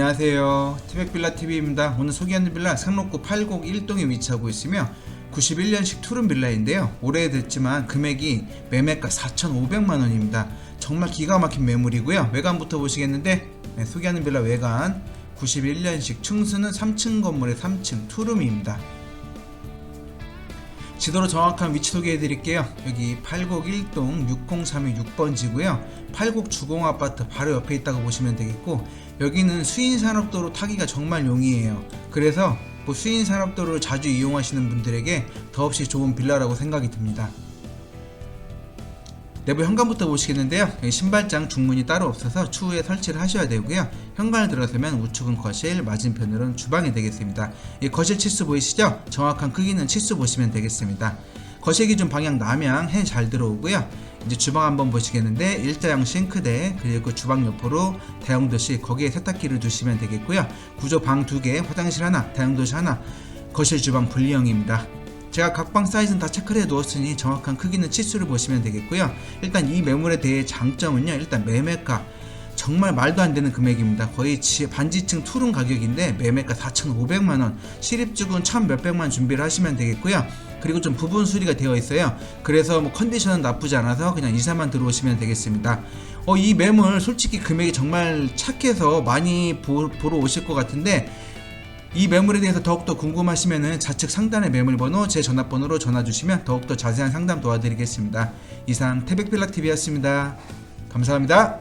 안녕하세요. 티백빌라TV입니다. 오늘 소개하는 빌라 상록구 8곡 1동에 위치하고 있으며 91년식 투룸 빌라인데요. 오래됐지만 금액이 매매가 4,500만원입니다. 정말 기가 막힌 매물이고요. 외관부터 보시겠는데 네, 소개하는 빌라 외관 91년식 충수는 3층 건물의 3층 투룸입니다. 지도로 정확한 위치 소개해 드릴게요. 여기 8곡 1동 60326번지고요. 8곡 주공 아파트 바로 옆에 있다고 보시면 되겠고 여기는 수인산업도로 타기가 정말 용이해요. 그래서 뭐 수인산업도를 자주 이용하시는 분들에게 더없이 좋은 빌라라고 생각이 듭니다. 내부 현관부터 보시겠는데요. 신발장 중문이 따로 없어서 추후에 설치를 하셔야 되고요. 현관을 들어서면 우측은 거실, 맞은편으로는 주방이 되겠습니다. 이 거실 치수 보이시죠? 정확한 크기는 치수 보시면 되겠습니다. 거실 기준 방향 남향 해 잘 들어오고요. 이제 주방 한번 보시겠는데 일자형 싱크대 그리고 주방 옆으로 다용도실 거기에 세탁기를 두시면 되겠고요. 구조 방 두 개, 화장실 하나, 다용도실 하나, 거실 주방 분리형입니다. 제가 각방 사이즈는 다 체크를 해 두었으니 정확한 크기는 치수를 보시면 되겠고요. 일단 이 매물에 대해 장점은요. 일단 매매가 정말 말도 안 되는 금액입니다. 거의 지- 반지층 투룸 가격인데 매매가 4,500만 원, 실입주금 1,000 몇백만 준비를 하시면 되겠고요. 그리고 좀 부분 수리가 되어 있어요. 그래서 뭐 컨디션은 나쁘지 않아서 그냥 이사만 들어오시면 되겠습니다. 어, 이 매물 솔직히 금액이 정말 착해서 많이 보, 보러 오실 것 같은데 이 매물에 대해서 더욱더 궁금하시면 좌측 상단의 매물 번호 제 전화번호로 전화 주시면 더욱더 자세한 상담 도와드리겠습니다. 이상 태백필라TV였습니다. 감사합니다.